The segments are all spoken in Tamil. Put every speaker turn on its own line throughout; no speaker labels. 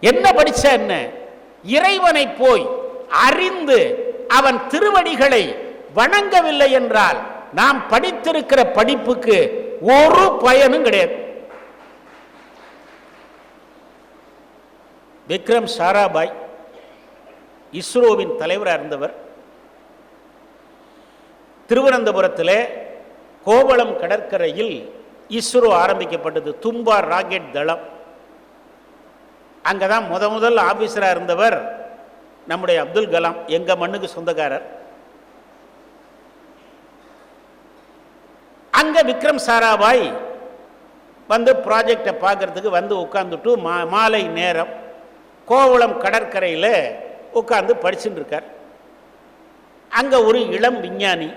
என்ன படிச்ச என்ன? இறைவனை போய் அறிந்து அவன் திருவடிகளை வணங்கவில்லை என்றால் நாம் படித்திருக்கிற படிப்புக்கு ஒரு பயனும் கிடையாது. விக்ரம் சாராபாய் இஸ்ரோவின் தலைவராக இருந்தவர். திருவனந்தபுரத்தில் கோவளம் கடற்கரையில் இஸ்ரோ ஆரம்பிக்கப்பட்டது. தும்பா ராக்கெட் தளம். அங்கே தான் முத முதல் ஆஃபீஸராக இருந்தவர் நம்முடைய அப்துல் கலாம் எங்கள் மண்ணுக்கு சொந்தக்காரர். அங்கே விக்ரம் சாராபாய் வந்து ப்ராஜெக்டை பார்க்கறதுக்கு வந்து உட்காந்துட்டு மா மாலை நேரம் கோவளம் கடற்கரையில் உட்காந்து படிச்சுட்டு இருக்கார். அங்கே ஒரு இளம் விஞ்ஞானி.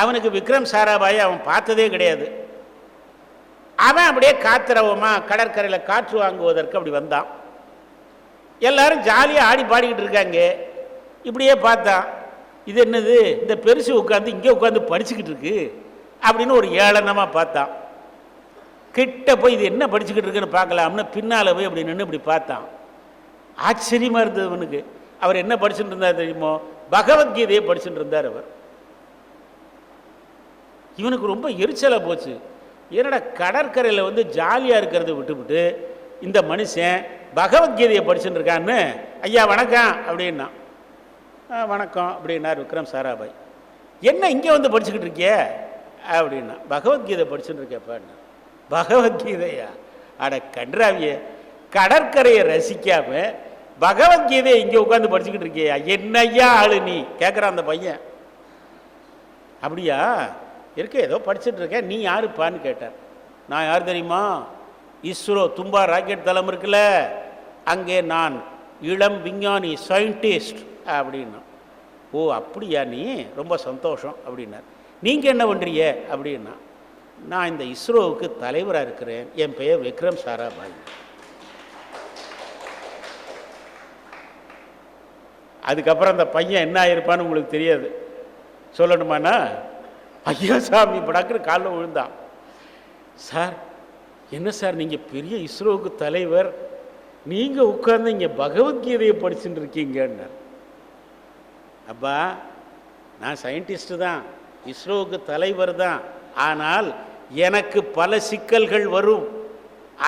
அவனுக்கு விக்ரம் சாராபாயை அவன் பார்த்ததே கிடையாது. அவன் அப்படியே காத்திரவமா கடற்கரையில் காற்று வாங்குவதற்கு அப்படி வந்தான். எல்லாரும் ஜாலியாக ஆடி பாடிக்கிட்டு இருக்காங்க. இப்படியே பார்த்தான் இது என்னது? இந்த பெருசு உட்காந்து இங்கே உட்காந்து படிச்சுக்கிட்டு இருக்கு அப்படின்னு ஒரு ஏளனமாக பார்த்தான். கிட்ட போய் இது என்ன படிச்சுக்கிட்டு இருக்குன்னு பார்க்கலாம்னு பின்னால் போய் அப்படி நின்று இப்படி பார்த்தான். ஆச்சரியமாக இருந்தது அவனுக்கு. அவர் என்ன படிச்சுட்டு இருந்தார் தெரியுமோ? பகவத்கீதையை படிச்சுட்டு இருந்தார் அவர். இவனுக்கு ரொம்ப எரிச்சலாக போச்சு. என்னடா கடற்கரையில் வந்து ஜாலியாக இருக்கிறத விட்டுவிட்டு இந்த மனுஷன் பகவத்கீதையை படிச்சுட்டு இருக்கான்னு ஐயா வணக்கம் அப்படின்னா வணக்கம் அப்படின்னார் விக்ரம் சாராபாய். என்ன இங்கே வந்து படிச்சுக்கிட்டு இருக்கியே? அப்படின்னா பகவத்கீதை படிச்சுட்டு இருக்கேப்பான்னு பகவத்கீதையா? அட கன்றாவிய கடற்கரையை ரசிக்காம பகவத்கீதையை இங்கே உட்காந்து படிச்சுக்கிட்டு இருக்கியா என்னையா ஆளு நீ? கேட்குறான் அந்த பையன். அப்படியா? இருக்கு ஏதோ படிச்சுட்டு இருக்கேன். நீ யாருப்பான்னு கேட்டார். நான் யார் தெரியுமா? இஸ்ரோ தும்பா ராக்கெட் தளம் இருக்குல்ல அங்கே நான் இளம் விஞ்ஞானி சயின்டிஸ்ட் அப்படின்னா. ஓ அப்படியா நீ? ரொம்ப சந்தோஷம் அப்படின்னார். நீங்கள் என்ன பண்ணுறீங்க அப்படின்னா நான் இந்த இஸ்ரோவுக்கு தலைவராக இருக்கிறேன். என் பெயர் விக்ரம் சாராபாய். அதுக்கப்புறம் அந்த பையன் என்ன ஆயிருப்பான்னு உங்களுக்கு தெரியாது. சொல்லணுமாண்ணா? ஐயா சாமி படாக்குற காலில் விழுந்தான் சார் என்ன சார் நீங்கள் பெரிய இஸ்ரோவுக்கு தலைவர். நீங்கள் உட்கார்ந்து இங்கே பகவத்கீதையை படிச்சுட்டு இருக்கீங்கன்னார். அப்பா நான் சயின்டிஸ்ட்டு தான். இஸ்ரோவுக்கு தலைவர் தான். ஆனால் எனக்கு பல சிக்கல்கள் வரும்.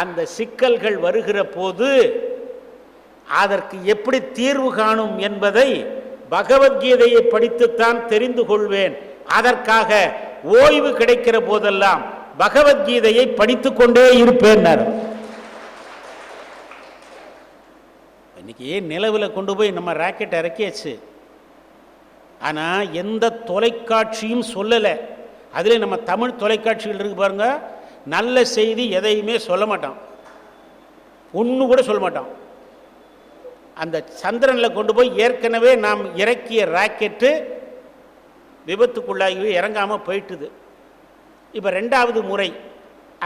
அந்த சிக்கல்கள் வருகிற போது அதற்கு எப்படி தீர்வு காணும் என்பதை பகவத்கீதையை படித்துத்தான் தெரிந்து கொள்வேன். அதற்காக ஓய்வு கிடைக்கிற போதெல்லாம் பகவத்கீதையை படித்துக் கொண்டே இருப்பேன் இன்னைக்கு நிலவில் கொண்டு போய் நம்ம ராக்கெட் இறக்கியாச்சு? ஆனால் எந்த தொலைக்காட்சியும் சொல்லலை. அதில் நம்ம தமிழ் தொலைக்காட்சிகள் இருக்கு பாருங்க. நல்ல செய்தி எதையுமே சொல்ல மாட்டான். ஒன்று கூட சொல்ல மாட்டான். அந்த சந்திரனில் கொண்டு போய் ஏற்கனவே நாம் இறக்கிய ராக்கெட்டு விபத்துக்குள்ளாகி இறங்காமல் போயிட்டுது. இப்போ ரெண்டாவது முறை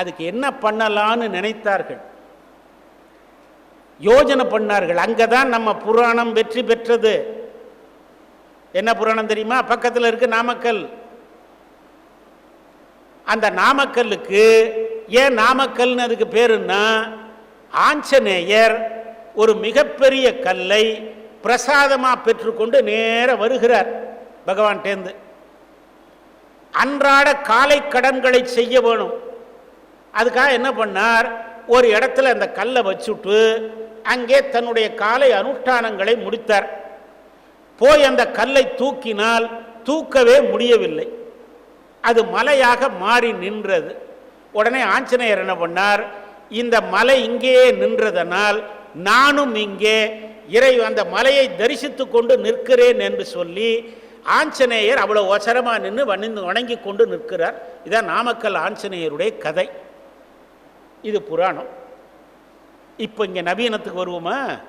அதுக்கு என்ன பண்ணலான்னு நினைத்தார்கள்? யோஜனை பண்ணார்கள். அங்கே தான் நம்ம புராணம் வெற்றி பெற்றது. என்ன புராணம் தெரியுமா? பக்கத்தில் இருக்கு நாமக்கல். அந்த நாமக்கல்லுக்கு ஏன் நாமக்கல்னு அதுக்கு பேருன்னா ஆஞ்சநேயர் ஒரு மிகப்பெரிய கல்லை பிரசாதமாக பெற்றுக்கொண்டு நேர வருகிறார் பகவான்கிட்டேருந்து அன்றாட காலை கடன்களை செய்ய வேணும். அதுக்காக என்ன பண்ணார்? ஒரு இடத்துல அந்த கல்லை வச்சுட்டு அங்கே தன்னுடைய காலை அனுஷ்டானங்களை முடித்தார். போய் அந்த கல்லை தூக்கினால் தூக்கவே முடியவில்லை. அது மலையாக மாறி நின்றது. உடனே ஆஞ்சநேயர் என்ன பண்ணார்? இந்த மலை இங்கேயே நின்றதனால் நானும் இங்கே இறை அந்த மலையை தரிசித்து கொண்டு நிற்கிறேன் என்று சொல்லி ஆஞ்சநேயர் அவ்வளோ ஒசரமாக நின்று வணிந்து வணங்கி கொண்டு நிற்கிறார். இதான் நாமக்கல் ஆஞ்சநேயருடைய கதை. இது புராணம். இப்போ இங்கே நவீனத்துக்கு வருவோமா?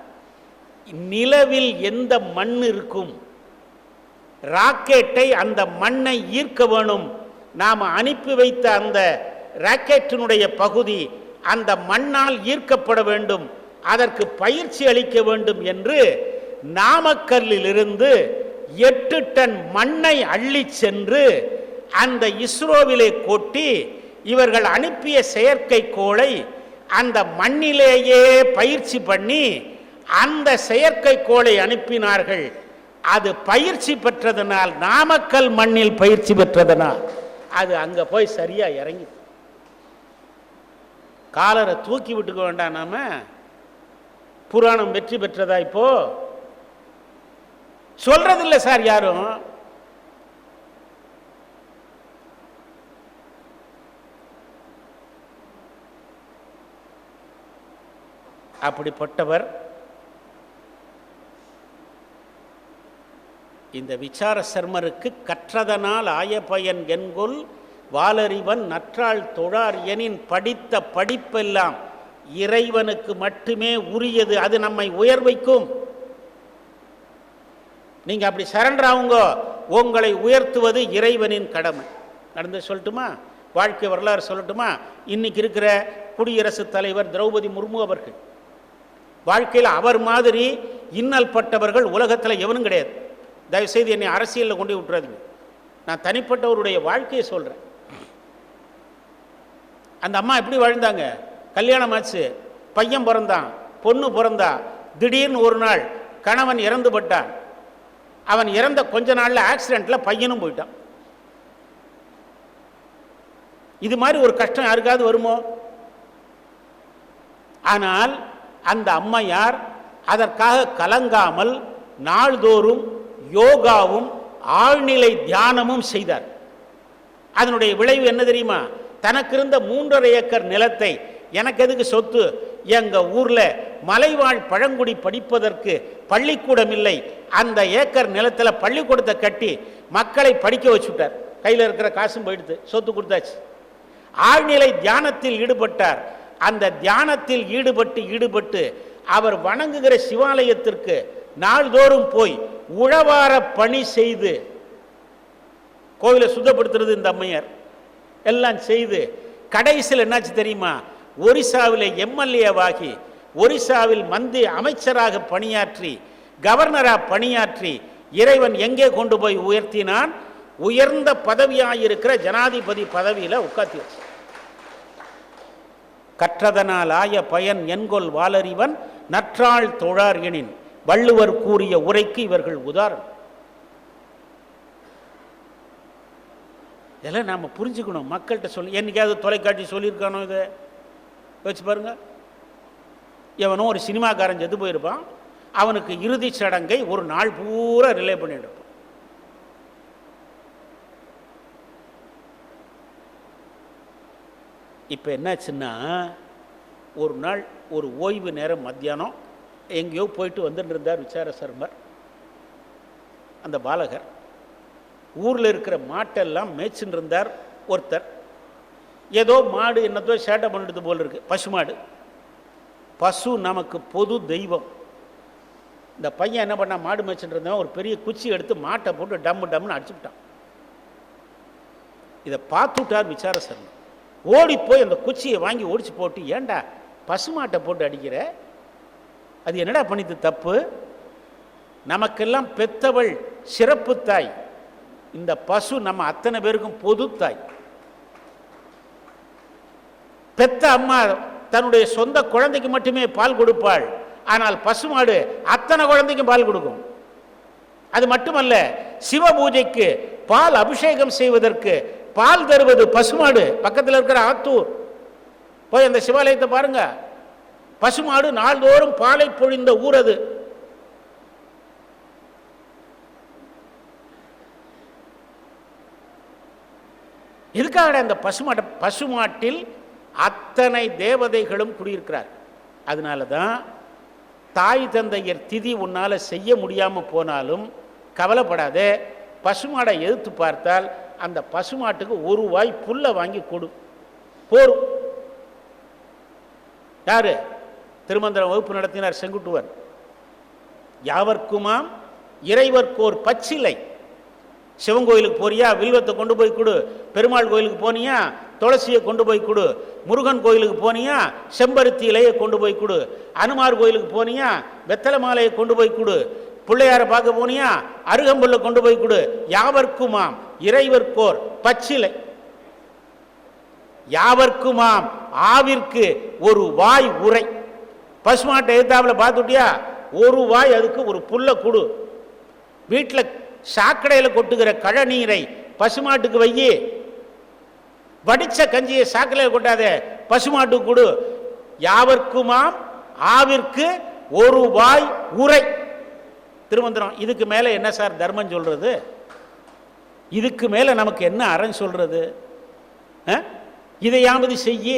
நிலவில் எந்த மண் இருக்கும்? ராக்கெட்டை அந்த மண்ணை ஈர்க்க வேணும். நாம் அனுப்பி வைத்த அந்த ராக்கெட்டினுடைய பகுதி அந்த மண்ணால் ஈர்க்கப்பட வேண்டும். அதற்கு பயிற்சி அளிக்க வேண்டும் என்று நாமக்கல்லிலிருந்து எட்டு டன் மண்ணை அள்ளி சென்று அந்த இஸ்ரோவிலே கொட்டி இவர்கள் அனுப்பிய செயற்கைக்கோளை அந்த மண்ணிலேயே பயிற்சி பண்ணி அந்த செயற்கைக்கோளை அனுப்பினார்கள். அது பயிற்சி பெற்றதனால் நாமக்கல் மண்ணில் பயிற்சி பெற்றதனால் அது அங்க போய் சரியா இறங்கி. காலரை தூக்கி விட்டுக்க வேண்டாம் நாம. புராணம் வெற்றி பெற்றதா இப்போ? சொல்றதில்லை சார் யாரும். அப்படிப்பட்டவர் இந்த விசார சர்மருக்கு கற்றதனால் ஆய பயன் என்கொல் வாலறிவன் நற்றாள் தொழார் எனின் படித்த படிப்பெல்லாம் இறைவனுக்கு மட்டுமே உரியது. அது நம்மை உயர் வைக்கும் நீங்கள் அப்படி சரண்டர் ஆகுங்க உங்களை உயர்த்துவது இறைவனின் கடமை. நடந்து சொல்லட்டுமா? வாழ்க்கை வரலாறு சொல்லட்டுமா? இன்னைக்கு இருக்கிற குடியரசுத் தலைவர் திரௌபதி முர்மு அவர்கள். வாழ்க்கையில் அவர் மாதிரி இன்னல் பட்டவர்கள் உலகத்தில் எவனும் கிடையாது. தயவுசெய்து என்னை அரசியலில் கொண்டு விட்டுறாதீங்க. நான் தனிப்பட்டவருடைய வாழ்க்கையை சொல்கிறேன் அந்த அம்மா எப்படி வாழ்ந்தாங்க? கல்யாணம் ஆச்சு பையன் பிறந்தான் பொண்ணு பிறந்தா திடீர்னு ஒரு நாள் கணவன் இறந்து பட்டான் அவன் இறந்த கொஞ்ச நாளில் ஆக்சிடெண்ட்டில் பையனும் போயிட்டான். இது மாதிரி ஒரு கஷ்டம் யாருக்காவது வருமோ? ஆனால் அந்த அம்மையார் அதற்காக கலங்காமல் நாள்தோறும் யோகாவும் ஆழ்நிலை தியானமும் செய்தார். அதனுடைய விளைவு என்ன தெரியுமா? தனக்கு இருந்த மூன்றரை ஏக்கர் நிலத்தை எனக்கு எதுக்கு சொத்து? எங்கள் ஊரில் மலைவாழ் பழங்குடி படிப்பதற்கு பள்ளிக்கூடம் இல்லை அந்த ஏக்கர் நிலத்தில் பள்ளிக்கூடத்தை கட்டி மக்களை படிக்க வச்சுட்டார். கையில் இருக்கிற காசும் போயிடுது. சொத்து கொடுத்தாச்சு. ஆழ்நிலை தியானத்தில் ஈடுபட்டார். அந்த தியானத்தில் ஈடுபட்டு ஈடுபட்டு அவர் வணங்குகிற சிவாலயத்திற்கு நாள்தோறும் போய் உழவார பணி செய்து கோவிலை சுத்தப்படுத்துறது இந்த அம்மையார். எல்லாம் செய்து கடைசியில் என்னாச்சு தெரியுமா? ஒரிசாவில் எம்எல்ஏவாகி ஒரிசாவில் மந்தி அமைச்சராக பணியாற்றி கவர்னராக பணியாற்றி இறைவன் எங்கே கொண்டு போய் உயர்த்தினான்? உயர்ந்த பதவியாயிருக்கிற ஜனாதிபதி பதவியில் உட்காத்தி வச்சு. கற்றதனால் ஆய பயன் என்கொல் வாலறிவன் நற்றாள் தொழார் எனின் வள்ளுவர் கூறிய உரைக்கு இவர்கள் உதாரணம். இதெல்லாம் நாம் புரிஞ்சுக்கணும். மக்கள்கிட்ட சொல்லி என்னைக்காவது தொலைக்காட்சி சொல்லியிருக்கானோ இதை? வச்சு பாருங்க. எவனோ ஒரு சினிமாக்காரன் செத்து போயிருப்பான். அவனுக்கு இறுதி சடங்கை ஒரு நாள் பூரா ரிலே பண்ணிட்டு இப்போ என்னாச்சுன்னா ஒரு நாள் ஒரு ஓய்வு நேரம் மத்தியானம் எங்கேயோ போயிட்டு வந்துட்டு இருந்தார் விசார சர்மர் அந்த பாலகர் ஊரில் இருக்கிற மாட்டெல்லாம் மேய்ச்சின்னு இருந்தார் ஒருத்தர். ஏதோ மாடு என்னத்தோ சேட்டை பண்ணிட்டு போல் இருக்கு. பசு மாடு. பசு நமக்கு பொது தெய்வம். இந்த பையன் என்ன பண்ணால் மாடு மேய்ச்சிட்டு இருந்தவன் ஒரு பெரிய குச்சி எடுத்து மாட்டை போட்டு டம்மு டம்முன்னு அடிச்சுட்டான் இதை பார்த்துட்டார் விசார சர்மர் ஓடி போய் அந்த குச்சியை வாங்கி ஒடிச்சு போட்டு ஏன்டா பசுமாட்டை போட்டு அடிக்கிற? அது என்னடா பண்ணிது தப்பு? நமக்கெல்லாம் பெத்தவள் சிறப்பு தாய். இந்த பசு நம்ம அத்தனை பேருக்கும் பொது தாய். பெத்த அம்மா தன்னுடைய சொந்த குழந்தைக்கு மட்டுமே பால் கொடுப்பாள். ஆனால் பசுமாடு அத்தனை குழந்தைக்கும் பால் கொடுக்கும். அது மட்டுமல்ல சிவ பூஜைக்கு பால் அபிஷேகம் செய்வதற்கு பால் தருவது பசுமாடு. பக்கத்தில் இருக்கிற ஆத்தூர். போய் அந்த சிவாலயத்தை பாருங்க. பசுமாடு நாள்தோறும் பாலை பொழிந்த ஊர் அது. எதுக்காக அந்த பசுமாட்ட பசுமாட்டில் அத்தனை தேவதைகளும் குடியிருக்கிறார் அதனால தான் தாய் தந்தையர் திதி உன்னால் செய்ய முடியாமல் போனாலும் கவலைப்படாதே. பசுமாடை எதிர்த்து பார்த்தால் அந்த பசுமாட்டுக்கு ஒரு வாய் புல்லை வாங்கி கொடு. போரும் யாரு? திருமந்திரம் வகுப்பு நடத்தினார் செங்குட்டுவர் யாவர்க்குமாம்? இறைவர்க்கோர் பச்சிலை. சிவன் கோயிலுக்கு போறியா? வில்வத்தை கொண்டு போய் கொடு. பெருமாள் கோயிலுக்கு போனியா? துளசியை கொண்டு போய் கொடு. முருகன் கோயிலுக்கு போனியா செம்பருத்தி இலையை கொண்டு போய் கொடு. அனுமார் கோயிலுக்கு போனியா வெத்தலை மாலையை கொண்டு போய் கொடு. பிள்ளையாரை பார்க்க போனியா அருகம்புல்ல கொண்டு போய் கொடு. யாவர்க்குமாம் இறைவர்கோர் பச்சிலை. யாவர்க்குமாம் ஆவிற்கு ஒரு வாய் உரை. பசுமாட்டை எழுத்தாவில் பார்த்துட்டியா? ஒரு வாய் அதுக்கு ஒரு புல்ல கொடு. வீட்டில் சாக்கடையில் கொட்டுகிற கழநீரை பசுமாட்டுக்கு வையி வடிச்ச கஞ்சியை சாக்கில் கொட்டாத பசுமாட்டு கொடு. யாவர்க்குமாம் ஆவிற்கு ஒரு வாய் உரை. திருமந்திரம் இதுக்கு மேலே என்ன சார் தர்மம் சொல்றது? இதுக்கு மேலே நமக்கு என்ன அறம் சொல்றது? இதையாவது செய்யி.